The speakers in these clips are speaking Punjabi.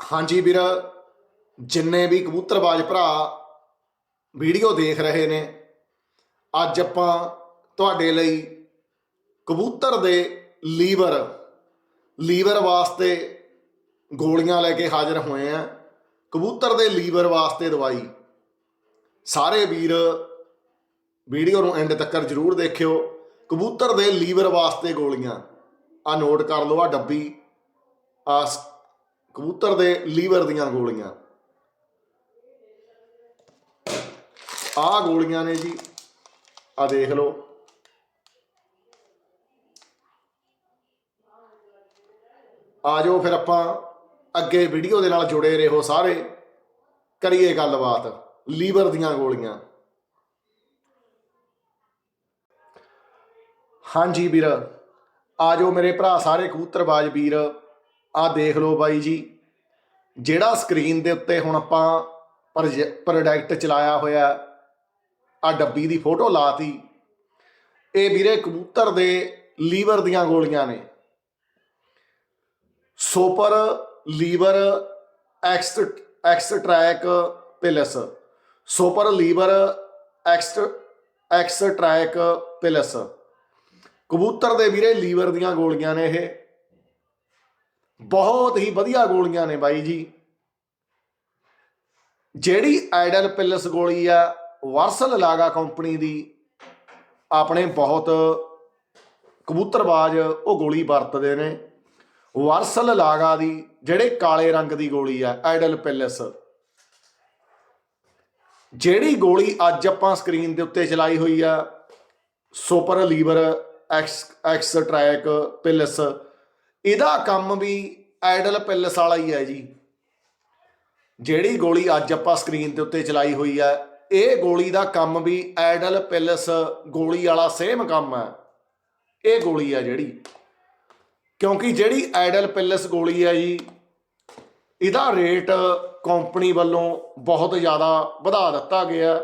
ਹਾਂਜੀ ਵੀਰ, ਜਿੰਨੇ ਵੀ ਕਬੂਤਰਬਾਜ਼ ਭਰਾ ਵੀਡੀਓ ਦੇਖ ਰਹੇ ਨੇ, ਅੱਜ ਆਪਾਂ ਤੁਹਾਡੇ ਲਈ ਕਬੂਤਰ ਦੇ ਲੀਵਰ ਲੀਵਰ ਵਾਸਤੇ ਗੋਲੀਆਂ ਲੈ ਕੇ ਹਾਜ਼ਰ ਹੋਏ ਆ। ਕਬੂਤਰ ਦੇ ਲੀਵਰ ਵਾਸਤੇ ਦਵਾਈ। ਸਾਰੇ ਵੀਰ, ਵੀਡੀਓ ਨੂੰ ਐਂਡ ਤੱਕ ਜਰੂਰ ਦੇਖਿਓ। ਕਬੂਤਰ ਦੇ ਲੀਵਰ ਵਾਸਤੇ ਗੋਲੀਆਂ। ਆ ਨੋਟ ਕਰ ਲਓ ਆ ਡੱਬੀ ਆ ਕਬੂਤਰ ਦੇ ਲੀਵਰ ਦੀਆਂ ਗੋਲੀਆਂ। ਆ ਗੋਲੀਆਂ ਨੇ ਜੀ ਆ ਦੇਖ ਲਓ। ਆ ਜਾਓ ਫਿਰ ਆਪਾਂ ਅੱਗੇ ਵੀਡੀਓ ਦੇ ਨਾਲ ਜੁੜੇ ਰਹੋ ਸਾਰੇ। ਕਰੀਏ ਗੱਲਬਾਤ, ਲੀਵਰ ਦੀਆਂ ਗੋਲੀਆਂ। ਹਾਂਜੀ ਵੀਰ, ਆ ਜਾਓ ਮੇਰੇ ਭਰਾ ਸਾਰੇ ਕਬੂਤਰਬਾਜ਼ ਵੀਰ। ਆ ਦੇਖ ਲਓ ਬਾਈ ਜੀ, ਜਿਹੜਾ ਸਕਰੀਨ ਦੇ ਉੱਤੇ ਹੁਣ ਆਪਾਂ ਪ੍ਰੋਡਕਟ ਚਲਾਇਆ ਹੋਇਆ ਆ ਡੱਬੀ ਦੀ ਫੋਟੋ ਲਾਤੀ, ਇਹ ਵੀਰੇ ਕਬੂਤਰ ਦੇ ਲੀਵਰ ਦੀਆਂ ਗੋਲੀਆਂ ਨੇ। Super liver extract pills. Super liver extract pills. ਕਬੂਤਰ ਦੇ ਵੀਰੇ ਲੀਵਰ ਦੀਆਂ ਗੋਲੀਆਂ ਨੇ ਇਹ। ਬਹੁਤ ਹੀ ਵਧੀਆ ਗੋਲੀਆਂ ਨੇ ਬਾਈ ਜੀ। ਜਿਹੜੀ ਆਈਡਲ ਪਿਲਸ ਗੋਲੀ ਆ, ਵਰਸਲ ਲਾਗਾ ਕੰਪਨੀ ਦੀ, ਆਪਣੇ ਬਹੁਤ ਕਬੂਤਰਬਾਜ਼ ਉਹ ਗੋਲੀ ਵਰਤਦੇ ਨੇ। ਵਰਸਲ ਲਾਗਾ ਦੀ, ਜਿਹੜੇ ਕਾਲੇ ਰੰਗ ਦੀ ਗੋਲੀ ਆ, ਆਈਡਲ ਪਿਲਸ। ਜਿਹੜੀ ਗੋਲੀ ਅੱਜ ਆਪਾਂ ਸਕਰੀਨ ਦੇ ਉੱਤੇ ਚਲਾਈ ਹੋਈ ਆ, super liver ex extract pills ਇਹਦਾ ਕੰਮ ਵੀ ਆਈਡਲ ਪਿਲਸ ਵਾਲਾ ਹੀ ਹੈ ਜੀ। ਜਿਹੜੀ ਗੋਲੀ ਅੱਜ ਆਪਾਂ ਸਕਰੀਨ ਦੇ ਉੱਤੇ ਚਲਾਈ ਹੋਈ ਹੈ, ਇਹ ਗੋਲੀ ਦਾ ਕੰਮ ਵੀ ਆਈਡਲ ਪਿਲਸ ਗੋਲੀ ਵਾਲਾ ਸੇਮ ਕੰਮ ਹੈ। ਇਹ ਗੋਲੀ ਹੈ ਜਿਹੜੀ। ਕਿਉਂਕਿ ਜਿਹੜੀ ਆਈਡਲ ਪਿਲਸ ਗੋਲੀ ਹੈ ਜੀ, ਇਹਦਾ ਰੇਟ ਕੰਪਨੀ ਵੱਲੋਂ ਬਹੁਤ ਜ਼ਿਆਦਾ ਵਧਾ ਦਿੱਤਾ ਗਿਆ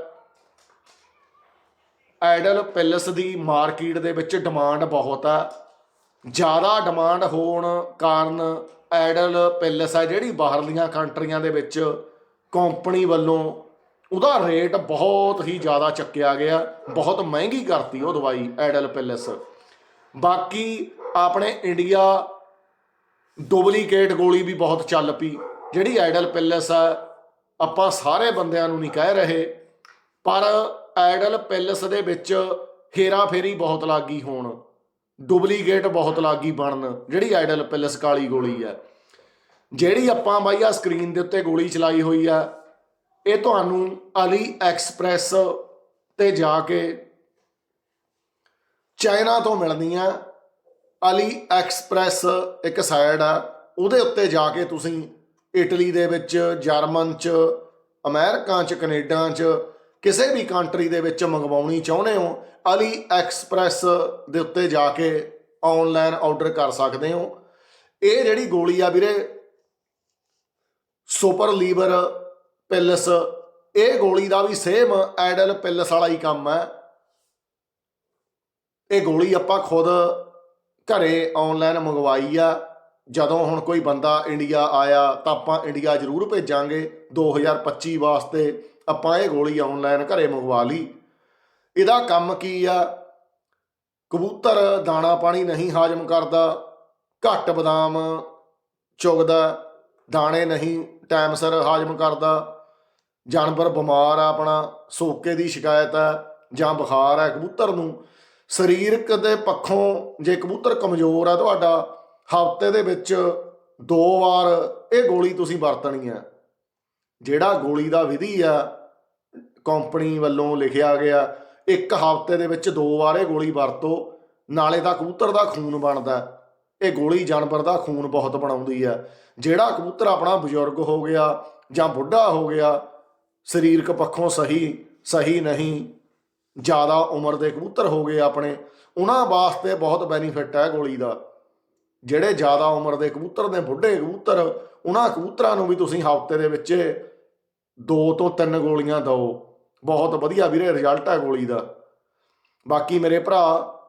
ਆਈਡਲ ਪਿਲਸ ਦੀ ਮਾਰਕੀਟ ਦੇ ਵਿੱਚ ਡਿਮਾਂਡ ਬਹੁਤ ਹੈ। ਜ਼ਿਆਦਾ ਡਿਮਾਂਡ ਹੋਣ ਕਾਰਨ ਐਡਲ ਪਿਲਸ ਆ, ਜਿਹੜੀ ਬਾਹਰਲੀਆਂ ਕੰਟਰੀਆਂ ਦੇ ਵਿੱਚ ਕੰਪਨੀ ਵੱਲੋਂ ਉਹਦਾ ਰੇਟ ਬਹੁਤ ਹੀ ਜ਼ਿਆਦਾ ਚੱਕਿਆ ਗਿਆ। ਬਹੁਤ ਮਹਿੰਗੀ ਕਰਤੀ ਉਹ ਦਵਾਈ ਐਡਲ ਪਿਲਸ ਬਾਕੀ ਆਪਣੇ ਇੰਡੀਆ ਡੁਪਲੀਕੇਟ ਗੋਲੀ ਵੀ ਬਹੁਤ ਚੱਲ ਪਈ। ਜਿਹੜੀ ਐਡਲ ਪਿਲਸ ਆ, ਆਪਾਂ ਸਾਰੇ ਬੰਦਿਆਂ ਨੂੰ ਨਹੀਂ ਕਹਿ ਰਹੇ, ਪਰ ਐਡਲ ਪਿਲਸ ਦੇ ਵਿੱਚ ਹੇਰਾ ਫੇਰੀ ਬਹੁਤ ਲੱਗੀ ਹੋਣ। ਡੁਪਲੀਕੇਟ ਬਹੁਤ ਲੱਗੀ ਬਣਨ, ਜਿਹੜੀ ਆਈਡਲ ਪਿਲਸ ਕਾਲੀ ਗੋਲੀ ਆ ਜਿਹੜੀ ਆਪਾਂ ਬਾਈ ਆ ਸਕਰੀਨ ਦੇ ਉੱਤੇ ਗੋਲੀ ਚਲਾਈ ਹੋਈ ਆ ਇਹ ਤੁਹਾਨੂੰ ਅਲੀ ਐਕਸਪ੍ਰੈਸ ਤੇ ਜਾ ਕੇ ਚਾਈਨਾ ਤੋਂ ਮਿਲਣੀ ਮਿਲਦੀਆਂ ਅਲੀ ਐਕਸਪ੍ਰੈਸ ਇੱਕ ਸਾਈਡ ਆ, ਉਹਦੇ ਉੱਤੇ ਜਾ ਕੇ ਤੁਸੀਂ ਇਟਲੀ ਦੇ ਵਿੱਚ, ਜਰਮਨ ਚ, ਅਮਰੀਕਾ ਚ, ਕੈਨੇਡਾ ਚ ਕਿਸੇ ਵੀ ਕੰਟਰੀ ਦੇ ਵਿੱਚ ਮੰਗਵਾਉਣੀ ਚਾਹੁੰਦੇ ਹੋ, ਅਲੀ ਐਕਸਪ੍ਰੈਸ ਦੇ ਉੱਤੇ ਜਾ ਕੇ ਆਨਲਾਈਨ ਆਰਡਰ ਕਰ ਸਕਦੇ ਹੋ। ਇਹ ਜਿਹੜੀ ਗੋਲੀ ਆ ਵੀਰੇ, ਸੁਪਰ ਲੀਵਰ ਪਿਲਸ, ਇਹ ਗੋਲੀ ਦਾ ਵੀ ਸੇਮ ਐਡਲ ਪਿਲਸ ਵਾਲਾ ਹੀ ਕੰਮ ਹੈ। ਇਹ ਗੋਲੀ ਆਪਾਂ ਖੁਦ ਘਰੇ ਆਨਲਾਈਨ ਮੰਗਵਾਈ ਆ। ਜਦੋਂ ਹੁਣ ਕੋਈ ਬੰਦਾ ਇੰਡੀਆ ਆਇਆ ਤਾਂ ਆਪਾਂ ਇੰਡੀਆ ਜ਼ਰੂਰ ਭੇਜਾਂਗੇ 2025 ਵਾਸਤੇ। ਆਪਾਂ ਇਹ ਗੋਲੀ ਆਨਲਾਈਨ ਘਰੇ ਮੰਗਵਾ ਲਈ। ਇਹਦਾ ਕੰਮ ਕੀ ਆ? ਕਬੂਤਰ, ਦਾਣਾ ਪਾਣੀ ਨਹੀਂ ਹਾਜ਼ਮ ਕਰਦਾ, ਘੱਟ ਬਦਾਮ ਚੁਗਦਾ, ਦਾਣੇ ਨਹੀਂ ਟਾਈਮ ਸਿਰ ਹਾਜ਼ਮ ਕਰਦਾ। ਜਾਨਵਰ ਬਿਮਾਰ ਆ ਆਪਣਾ, ਸੋਕੇ ਦੀ ਸ਼ਿਕਾਇਤ ਹੈ ਜਾਂ ਬੁਖਾਰ ਹੈ ਕਬੂਤਰ ਨੂੰ। ਸਰੀਰਕ ਦੇ ਪੱਖੋਂ ਜੇ ਕਬੂਤਰ ਕਮਜ਼ੋਰ ਆ ਤੁਹਾਡਾ, ਹਫ਼ਤੇ ਦੇ ਵਿੱਚ ਦੋ ਵਾਰ ਇਹ ਗੋਲੀ ਤੁਸੀਂ ਵਰਤਣੀ ਆ। ਜਿਹੜਾ ਗੋਲੀ ਦਾ ਵਿਧੀ ਆ ਕੰਪਨੀ ਵੱਲੋਂ ਲਿਖਿਆ ਗਿਆ, ਇੱਕ ਹਫ਼ਤੇ ਦੇ ਵਿੱਚ ਦੋ ਵਾਰ ਇਹ ਗੋਲੀ ਵਰਤੋ, ਨਾਲੇ ਦਾ ਕਬੂਤਰ ਦਾ ਖੂਨ ਬਣਦਾ। ਇਹ ਗੋਲੀ ਜਾਨਵਰ ਦਾ ਖੂਨ ਬਹੁਤ ਬਣਾਉਂਦੀ ਆ। ਜਿਹੜਾ ਕਬੂਤਰ ਆਪਣਾ ਬਜ਼ੁਰਗ ਹੋ ਗਿਆ ਜਾਂ ਬੁੱਢਾ ਹੋ ਗਿਆ, ਸਰੀਰਕ ਪੱਖੋਂ ਸਹੀ ਸਹੀ ਨਹੀਂ, ਜ਼ਿਆਦਾ ਉਮਰ ਦੇ ਕਬੂਤਰ ਹੋ ਗਏ ਆਪਣੇ, ਉਹਨਾਂ ਵਾਸਤੇ ਬਹੁਤ ਬੈਨੀਫਿਟ ਹੈ ਗੋਲੀ ਦਾ। ਜਿਹੜੇ ਜ਼ਿਆਦਾ ਉਮਰ ਦੇ ਕਬੂਤਰ ਨੇ, ਬੁੱਢੇ ਕਬੂਤਰ, ਉਹਨਾਂ ਕਬੂਤਰਾਂ ਨੂੰ ਵੀ ਤੁਸੀਂ ਹਫ਼ਤੇ ਦੇ ਵਿੱਚ ਦੋ ਤੋਂ ਤਿੰਨ ਗੋਲੀਆਂ ਦਿਓ। ਬਹੁਤ ਵਧੀਆ ਵੀਰੇ ਰਿਜ਼ਲਟ ਹੈ ਗੋਲੀ ਦਾ। ਬਾਕੀ ਮੇਰੇ ਭਰਾ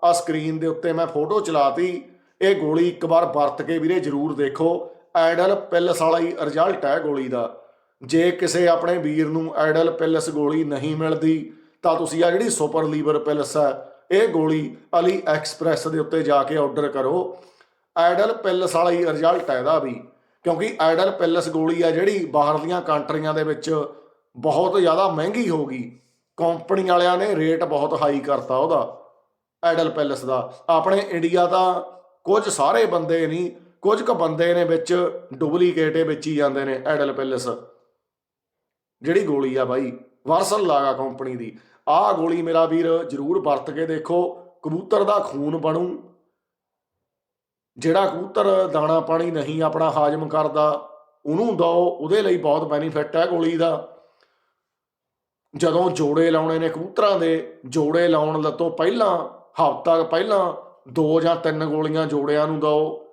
ਆ ਸਕਰੀਨ ਦੇ ਉੱਤੇ ਮੈਂ ਫੋਟੋ ਚਲਾਤੀ। ਇਹ ਗੋਲੀ ਇੱਕ ਵਾਰ ਵਰਤ ਕੇ ਵੀਰੇ ਜਰੂਰ ਦੇਖੋ। ਐਡਲ ਪਿਲਸ ਵਾਲਾ ਹੀ ਰਿਜ਼ਲਟ ਹੈ ਗੋਲੀ ਦਾ। ਜੇ ਕਿਸੇ ਆਪਣੇ ਵੀਰ ਨੂੰ ਐਡਲ ਪਿਲਸ ਗੋਲੀ ਨਹੀਂ ਮਿਲਦੀ, ਤਾਂ ਤੁਸੀਂ ਆ ਜਿਹੜੀ ਸੁਪਰ ਲੀਵਰ ਪਿਲਸ ਹੈ ਇਹ ਗੋਲੀ ਅਲੀ ਐਕਸਪ੍ਰੈਸ ਦੇ ਉੱਤੇ ਜਾ ਕੇ ਆਰਡਰ ਕਰੋ। ਐਡਲ ਪਿਲਸ ਵਾਲਾ ਹੀ ਰਿਜ਼ਲਟ ਹੈ ਇਹਦਾ ਵੀ। ਕਿਉਂਕਿ ਐਡਲ ਪਿਲਸ ਗੋਲੀ ਆ ਜਿਹੜੀ ਬਾਹਰਲੀਆਂ ਕੰਟਰੀਆਂ ਦੇ ਵਿੱਚ ਬਹੁਤ ਜ਼ਿਆਦਾ ਮਹਿੰਗੀ ਹੋ ਗਈ। ਕੰਪਨੀ ਵਾਲਿਆਂ ਨੇ ਰੇਟ ਬਹੁਤ ਹਾਈ ਕਰਤਾ ਉਹਦਾ ਐਡਲ ਪੈਲਸ ਦਾ। ਆਪਣੇ ਇੰਡੀਆ ਤਾਂ ਕੁਝ ਸਾਰੇ ਬੰਦੇ ਨਹੀਂ, ਕੁਝ ਕੁ ਬੰਦੇ ਨੇ ਵਿੱਚ ਡੁਪਲੀਕੇਟ ਵੇਚੀ ਜਾਂਦੇ ਨੇ ਐਡਲ ਪੈਲਸ ਜਿਹੜੀ ਗੋਲੀ ਆ ਬਾਈ, ਵਾਰਸਲ ਲਾਗਾ ਕੰਪਨੀ ਦੀ। ਆਹ ਗੋਲੀ ਮੇਰਾ ਵੀਰ ਜਰੂਰ ਵਰਤ ਕੇ ਦੇਖੋ, ਕਬੂਤਰ ਦਾ ਖੂਨ ਬਣੂ। ਜਿਹੜਾ ਕਬੂਤਰ ਦਾਣਾ ਪਾਣੀ ਨਹੀਂ ਆਪਣਾ ਹਾਜ਼ਮ ਕਰਦਾ, ਉਹਨੂੰ ਦਿਓ, ਉਹਦੇ ਲਈ ਬਹੁਤ ਬੈਨੀਫਿਟ ਹੈ ਗੋਲੀ ਦਾ। ਜਦੋਂ ਜੋੜੇ ਲਾਉਣੇ ਨੇ ਕਬੂਤਰਾਂ ਦੇ, ਜੋੜੇ ਲਾਉਣ ਤੋਂ ਪਹਿਲਾਂ, ਹਫ਼ਤਾ ਪਹਿਲਾਂ ਦੋ ਜਾਂ ਤਿੰਨ ਗੋਲੀਆਂ ਜੋੜਿਆਂ ਨੂੰ ਦਿਓ।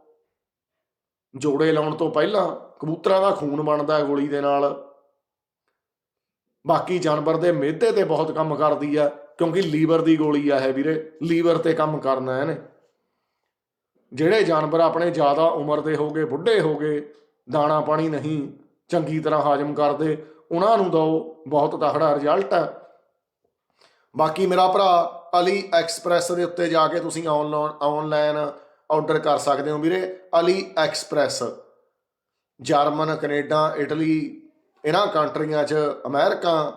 ਜੋੜੇ ਲਾਉਣ ਤੋਂ ਪਹਿਲਾਂ ਕਬੂਤਰਾਂ ਦਾ ਖੂਨ ਬਣਦਾ ਗੋਲੀ ਦੇ ਨਾਲ। ਬਾਕੀ ਜਾਨਵਰ ਦੇ ਮਿਹਦੇ ਤੇ ਬਹੁਤ ਕੰਮ ਕਰਦੀ ਆ ਕਿਉਂਕਿ ਲੀਵਰ ਦੀ ਗੋਲੀ ਆ ਹੈ ਵੀਰੇ, ਲੀਵਰ ਤੇ ਕੰਮ ਕਰਨਾ ਇਹਨੇ। ਜਿਹੜੇ ਜਾਨਵਰ ਆਪਣੇ ਜ਼ਿਆਦਾ ਉਮਰ ਦੇ ਹੋਗੇ ਬੁੱਢੇ ਹੋਗੇ ਦਾਣਾ ਪਾਣੀ ਨਹੀਂ ਚੰਗੀ ਤਰ੍ਹਾਂ ਹਾਜ਼ਮ ਕਰਦੇ ਉਹਨਾਂ ਨੂੰ ਦਿਓ, ਬਹੁਤ ਤਕੜਾ ਰਿਜ਼ਲਟ ਹੈ। ਬਾਕੀ ਮੇਰਾ ਭਰਾ ਅਲੀ ਐਕਸਪ੍ਰੈਸ ਦੇ ਉੱਤੇ ਜਾ ਕੇ ਤੁਸੀਂ ਆਨਲਾਈਨ ਆਨਲਾਈਨ ਆਰਡਰ ਕਰ ਸਕਦੇ ਹੋ ਵੀਰੇ। AliExpress German, Canada, Italy, ਇਹਨਾਂ ਕੰਟਰੀਆਂ 'ਚ ਅਮਰੀਕਾ,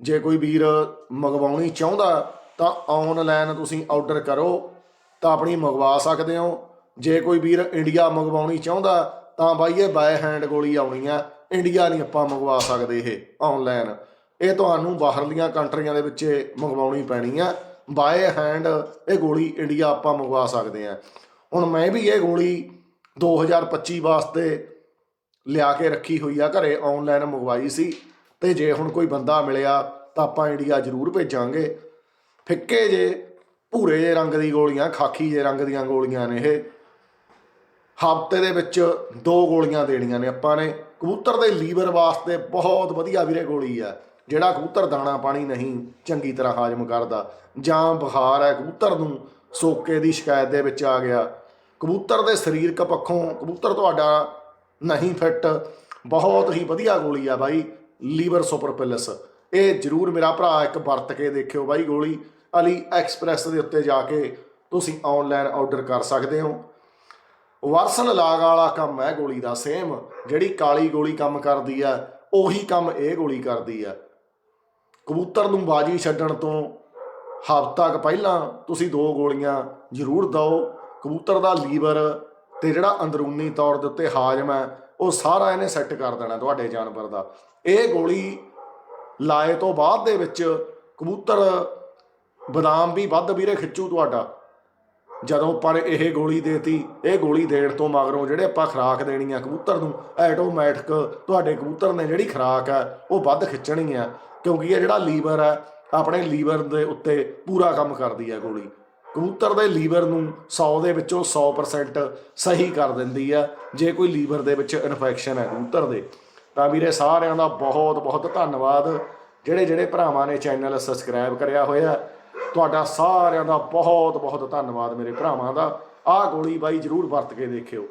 ਜੇ ਕੋਈ ਵੀਰ ਮੰਗਵਾਉਣੀ ਚਾਹੁੰਦਾ ਤਾਂ ਆਨਲਾਈਨ ਤੁਸੀਂ ਆਰਡਰ ਕਰੋ, ਤਾਂ ਆਪਣੀ ਮੰਗਵਾ ਸਕਦੇ ਹੋ। ਜੇ ਕੋਈ ਵੀਰ ਇੰਡੀਆ ਮੰਗਵਾਉਣੀ ਚਾਹੁੰਦਾ ਤਾਂ ਬਾਈ ਇਹ ਬਾਏ ਹੈਂਡ ਗੋਲੀ ਆਉਣੀ ਆ ਇੰਡੀਆ ਨਹੀਂ ਆਪਾਂ ਮੰਗਵਾ ਸਕਦੇ ਇਹ ਆਨਲਾਈਨ ਇਹ ਤੁਹਾਨੂੰ ਬਾਹਰਲੀਆਂ ਕੰਟਰੀਆਂ ਦੇ ਵਿੱਚ ਮੰਗਵਾਉਣੀ ਪੈਣੀ ਆ। ਬਾਏ ਹੈਂਡ ਇਹ ਗੋਲੀ ਇੰਡੀਆ ਆਪਾਂ ਮੰਗਵਾ ਸਕਦੇ ਆ। ਹੁਣ ਮੈਂ ਵੀ ਇਹ ਗੋਲੀ 2025 ਵਾਸਤੇ ਲਿਆ ਕੇ ਰੱਖੀ ਹੋਈ ਆ, ਘਰੇ ਆਨਲਾਈਨ ਮੰਗਵਾਈ ਸੀ। ਤੇ ਜੇ ਹੁਣ ਕੋਈ ਬੰਦਾ ਮਿਲਿਆ ਤਾਂ ਆਪਾਂ ਇੰਡੀਆ ਜ਼ਰੂਰ ਭੇਜਾਂਗੇ। ਫਿੱਕੇ ਜੇ, ਭੂਰੇ ਜੇ ਰੰਗ ਦੀ ਗੋਲੀਆਂ, ਖਾਕੀ ਜੇ ਰੰਗ ਦੀਆਂ ਗੋਲੀਆਂ ਨੇ ਇਹ। ਹਫ਼ਤੇ ਦੇ ਵਿੱਚ ਦੋ ਗੋਲੀਆਂ ਦੇਣੀਆਂ ਨੇ। ਆਪਾਂ ਨੇ ਕਬੂਤਰ ਦੇ ਲੀਵਰ ਵਾਸਤੇ ਬਹੁਤ ਵਧੀਆ ਵੀਰੇ ਗੋਲੀ ਆ, ਜਿਹੜਾ ਕਬੂਤਰ ਦਾਣਾ ਪਾਣੀ ਨਹੀਂ ਚੰਗੀ ਤਰ੍ਹਾਂ ਹਾਜ਼ਮ ਕਰਦਾ। ਜਾਂ ਬੁਖਾਰ ਹੈ ਕਬੂਤਰ ਨੂੰ ਸੋਕੇ ਦੀ ਸ਼ਿਕਾਇਤ ਦੇ ਵਿੱਚ ਆ ਗਿਆ। ਕਬੂਤਰ ਦੇ ਸਰੀਰਕ ਪੱਖੋਂ ਕਬੂਤਰ ਤੁਹਾਡਾ ਨਹੀਂ ਫਿੱਟ। ਬਹੁਤ ਹੀ ਵਧੀਆ ਗੋਲੀ ਆ ਬਾਈ, ਲੀਵਰ ਸੁਪਰ ਪਿਲਸ। ਇਹ ਜਰੂਰ ਮੇਰਾ ਭਰਾ ਇੱਕ ਵਰਤ ਕੇ ਦੇਖਿਓ ਬਾਈ ਗੋਲੀ। ਅਲੀ ਐਕਸਪ੍ਰੈਸ ਦੇ ਉੱਤੇ ਜਾ ਕੇ ਤੁਸੀਂ ਆਨਲਾਈਨ ਆਰਡਰ ਕਰ ਸਕਦੇ ਹੋ। ਵਰਸਨ ਲਾਗ ਵਾਲਾ ਕੰਮ ਹੈ ਗੋਲੀ ਦਾ, ਸੇਮ ਜਿਹੜੀ ਕਾਲੀ ਗੋਲੀ ਕੰਮ ਕਰਦੀ ਆ ਉਹੀ ਕੰਮ ਇਹ ਗੋਲੀ ਕਰਦੀ ਆ ਕਬੂਤਰ ਨੂੰ ਬਾਜੀ ਛੱਡਣ ਤੋਂ ਹਫ਼ਤਾ ਕੁ ਪਹਿਲਾਂ ਤੁਸੀਂ ਦੋ ਗੋਲੀਆਂ ਜ਼ਰੂਰ ਦਿਓ। ਕਬੂਤਰ ਦਾ ਲੀਵਰ ਤੇ ਜਿਹੜਾ ਅੰਦਰੂਨੀ ਤੌਰ ਦੇ ਉੱਤੇ ਹਾਜ਼ਮ ਹੈ, ਉਹ ਸਾਰਾ ਇਹਨੇ ਸੈੱਟ ਕਰ ਦੇਣਾ ਤੁਹਾਡੇ ਜਾਨਵਰ ਦਾ। ਇਹ ਗੋਲੀ ਲਾਏ ਤੋਂ ਬਾਅਦ ਦੇ ਵਿੱਚ ਕਬੂਤਰ ਬਦਾਮ ਵੀ ਵੱਧ ਵੀਰੇ ਖਿੱਚੂ ਤੁਹਾਡਾ। ਜਦੋਂ ਪਰ ਇਹ ਗੋਲੀ ਦੇਤੀ, ਇਹ ਗੋਲੀ ਦੇਣ ਤੋਂ ਮਗਰੋਂ ਜਿਹੜੇ ਆਪਾਂ ਖਰਾਕ ਦੇਣੀ ਆ ਕਬੂਤਰ ਨੂੰ ਆਟੋਮੈਟਿਕ ਤੁਹਾਡੇ ਕਬੂਤਰ ਨੇ ਜਿਹੜੀ ਖਰਾਕ ਆ, ਉਹ ਵੱਧ ਖਿੱਚਣੀ ਆ, ਕਿਉਂਕਿ ਇਹ ਜਿਹੜਾ ਲੀਵਰ ਆ, ਆਪਣੇ ਲੀਵਰ ਦੇ ਉੱਤੇ ਪੂਰਾ ਕੰਮ ਕਰਦੀ ਆ ਗੋਲੀ। ਕਬੂਤਰ ਦੇ ਲੀਵਰ ਨੂੰ 100 ਦੇ ਵਿੱਚੋਂ 100% ਸਹੀ ਕਰ ਦਿੰਦੀ ਆ, ਜੇ ਕੋਈ ਲੀਵਰ ਦੇ ਵਿੱਚ ਇਨਫੈਕਸ਼ਨ ਹੈ ਕਬੂਤਰ ਦੇ। ਤਾਂ ਵੀਰੇ ਸਾਰਿਆਂ ਦਾ ਬਹੁਤ ਬਹੁਤ ਧੰਨਵਾਦ। ਜਿਹੜੇ ਜਿਹੜੇ ਭਰਾਵਾਂ ਨੇ ਚੈਨਲ ਸਬਸਕ੍ਰਾਈਬ ਕਰਿਆ ਹੋਇਆ ਤੁਹਾਡਾ ਸਾਰਿਆਂ ਦਾ ਬਹੁਤ ਬਹੁਤ ਧੰਨਵਾਦ ਮੇਰੇ ਭਰਾਵਾਂ ਦਾ। ਆਹ ਗੋਲੀ ਬਾਈ ਜਰੂਰ ਵਰਤ ਕੇ ਦੇਖਿਓ।